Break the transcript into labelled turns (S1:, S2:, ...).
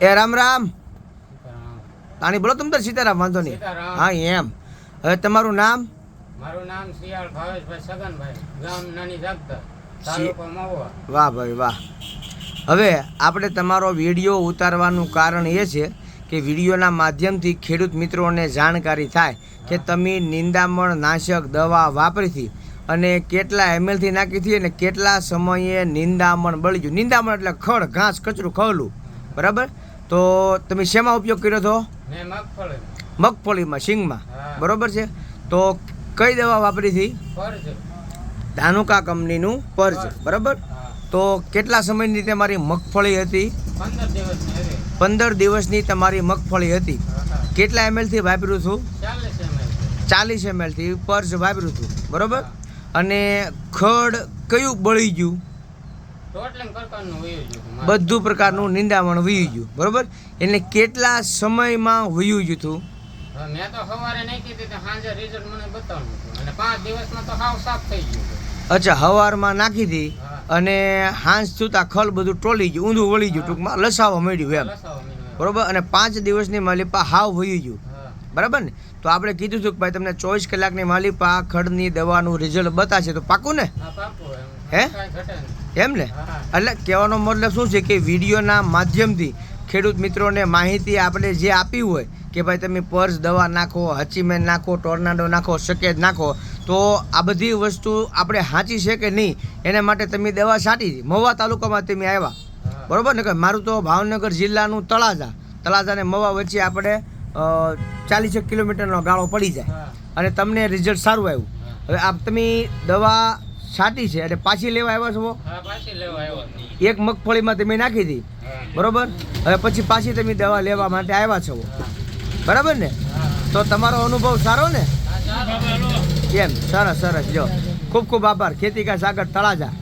S1: એ રામ રામ. તાણી બોલો તમ તો સીતારામ વાંધો નહીં. હા એમ. હવે તમારું નામ?
S2: મારું નામ શિયાળ ભાવેશભાઈ સગનભાઈ ગામ નાની જાગતા તાલુકો મહુવા.
S1: વાહ ભાઈ વાહ. હવે આપણે તમારો વીડિયો ઉતારવાનું કારણ એ છે કે વિડીયોના માધ્યમથી ખેડૂત મિત્રોને જાણકારી થાય કે તમે નિંદામણ નાશક દવા વાપરીથી અને કેટલા એમએલથી નાખી હતી અને કેટલા સમયે નિંદામણ બળી ગયું. નિંદામણ એટલે ખડ ઘાસ કચરું ખવલું. બરાબર? તો તમે શેમાં ઉપયોગ કર્યો હતો? મગફળીમાં. શીંગમાં. બરોબર છે? તો કઈ દવા વાપરી હતી ધાનુકા કંપનીનું પર્જ બરાબર? તો કેટલા સમયની તમારી મગફળી હતી?
S2: પંદર દિવસની
S1: તમારી મગફળી હતી. કેટલા એમએલથી વાપર્યું છું
S2: ચાલીસ છે.
S1: એમએલથી પર્જ વાપર્યું હતું. બરોબર? અને ખડ કયું બળી ગયું? બધું પ્રકારનું નિંદામણ વયું ગયું બરોબર? એટલે કેટલા સમયમાં વયું ગયું હતું. અચ્છા હવારમાં નાખી હતી અને હાંસ સુતા ખલ બધું ટોલી ગયું ઊંધું વળી ગયું ટૂંકમાં લસાવા મળ્યું એમ. બરોબર? અને પાંચ દિવસની માલિપા હાવ વયું ગયું. બરાબર ને? તો આપણે કીધું હતું કે ભાઈ તમને ચોવીસ કલાકની માલિપા ખડની દવાનું રિઝલ્ટ બતાશે તો પાકું ને?
S2: હા, એમ.
S1: ને? એટલે કહેવાનો મતલબ શું છે કે વિડીયોના માધ્યમથી ખેડૂત મિત્રોને માહિતી આપણે જે આપી હોય કે ભાઈ તમે પર્સ દવા નાખો હચીમેન નાખો ટોર્નાડો નાખો શકેજ નાખો તો આ બધી વસ્તુ આપણે સાચી છે કે નહીં? એના માટે તમે દવા છાંટી મવા તાલુકામાં તમે આવ્યા. બરાબર ને કે? મારું તો ભાવનગર જિલ્લાનું તળાજા. તળાજાને મવા વચ્ચે આપણે ચાલીસેક કિલોમીટરનો ગાળો પડી જાય. અને તમને રિઝલ્ટ સારું આવ્યું. હવે આ તમે દવા છાંટી છે એટલે પાછી લેવા આવ્યા છો
S2: લેવા આવ્યો
S1: એક મગફળીમાં તમે નાખી હતી
S2: હા.
S1: બરોબર? હવે પછી પાછી તમે દવા લેવા માટે આવ્યા છો. બરાબર ને? તો તમારો અનુભવ સારો ને?
S2: કેમ?
S1: એમ સરસ સરસ. જો ખૂબ ખૂબ આભાર. ખેતી કા સાગર તળાજા.